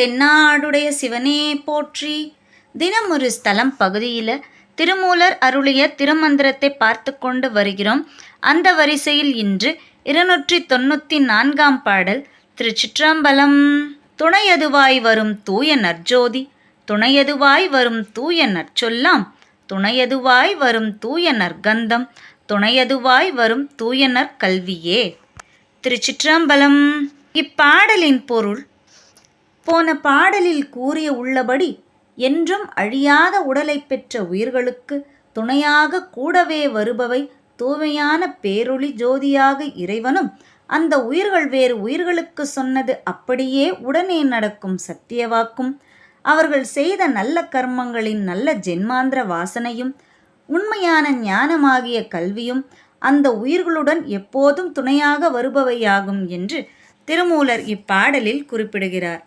தென்னாடுடைய சிவனே போற்றி. தினம் ஒரு ஸ்தலம் பகுதியில் திருமூலர் அருளிய திருமந்திரத்தை பார்த்து கொண்டு வருகிறோம். அந்த வரிசையில் இன்று இருநூற்றி தொண்ணூற்றி நான்காம் பாடல் திருச்சிற்றம்பலம். துணையதுவாய் வரும் தூய நற்ஜோதி துணையதுவாய் வரும் தூய நற்சொல்லாம் துணையதுவாய் வரும் தூய நற்கந்தம் துணையதுவாய் வரும் தூய நற்கல்வியே. திருச்சிற்றம்பலம். இப்பாடலின் பொருள் போன பாடலில் கூறிய உள்ளபடி என்றும் அழியாத உடலை பெற்ற உயிர்களுக்கு துணையாக கூடவே வருபவை தூய்மையான பேரொளி ஜோதியாக இறைவனும் அந்த உயிர்கள் வேறு உயிர்களுக்கு சொன்னது அப்படியே உடனே நடக்கும் சத்தியவாக்கும். அவர்கள் செய்த நல்ல கர்மங்களின் நல்ல ஜென்மாந்திர வாசனையும் உண்மையான ஞானமாகிய கல்வியும் அந்த உயிர்களுடன் எப்போதும் துணையாக வருபவையாகும் என்று திருமூலர் இப்பாடலில் குறிப்பிடுகிறார்.